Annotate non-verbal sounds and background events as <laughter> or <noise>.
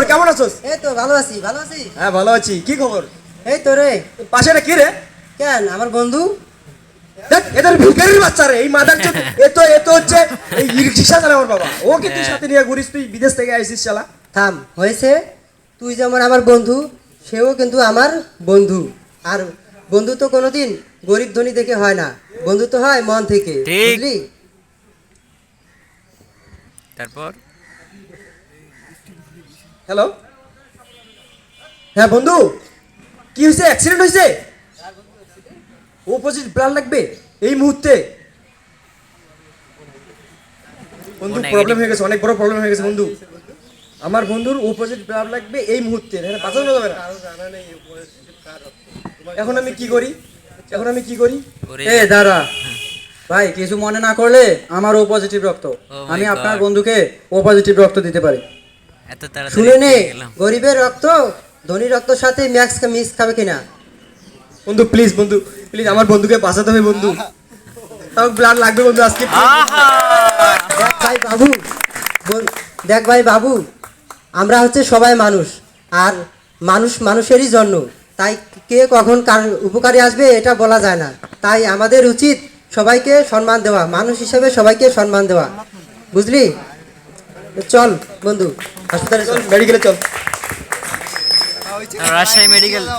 খবর? কেমন আছোস? এই তো ভালো আছি ভালো আছি। হ্যাঁ ভালো আছি। কি খবর? এই তো রে। পাশে এটা কি রে? কেন আমার বন্ধু? দেখ এদের ভিখারির বাচ্চা রে এই মাদার চোদ <laughs> এ তো এ তো হচ্ছে এই রিক্সা চালায় আমার বাবা। ওকে তুই সাথে নিয়ে ঘুরিস? তুই বিদেশ থেকে আইসিস চালা থাম হয়েছে। তুই যেমন আমার বন্ধু সেও কিন্তু আমার বন্ধু। আর বন্ধু তো কোনোদিন গরিব ধনী দেখে হয় না। বন্ধু তো হয় মন থেকে ঠিক। বুঝলি? তারপর? হ্যালো হ্যাঁ বন্ধু। কি হয়েছে? অ্যাক্সিডেন্ট হয়েছে? অপোজিট ব্লাড লাগবে এই মুহূর্তে। বন্ধু প্রবলেম হয়ে গেছে অনেক বড় প্রবলেম হয়ে গেছে বন্ধু। আমার বন্ধুর অপোজিট ব্লাড লাগবে এই মুহূর্তে। এখানে বাঁচানো যাবে না। এখন আমি কি করি? এখন আমি কি করি? এ দাঁড়া। ভাই কিছু মনে না করলে আমার ও পজিটিভ রক্ত আমি আপনার বন্ধুকে ও পজিটিভ রক্ত দিতে পারি। এত তাড়াতাড়ি শুনে নে গরিবের রক্ত ধনী রক্তর সাথে ম্যাক্স মিক্স খাবে কিনা? বন্ধু প্লিজ বন্ধু প্লিজ আমার বন্ধুকে বাঁচাতে হবে বন্ধু। তাও ব্লাড লাগবে বন্ধু আজকে। দেখ ভাই বাবু দেখ ভাই বাবু আমরা হচ্ছে সবাই মানুষ আর মানুষ মানুষেরই জন্য। তাই কে কখন কার উপকারে আসবে এটা বলা যায় না। তাই আমাদের উচিত সবাইকে সম্মান দেওয়া মানুষ হিসেবে সবাইকে সম্মান দেওয়া। বুঝলি? চল বন্ধু হাসপাতালে চল মেডিকেলে চল। রাজশাহী মেডিকেল <laughs>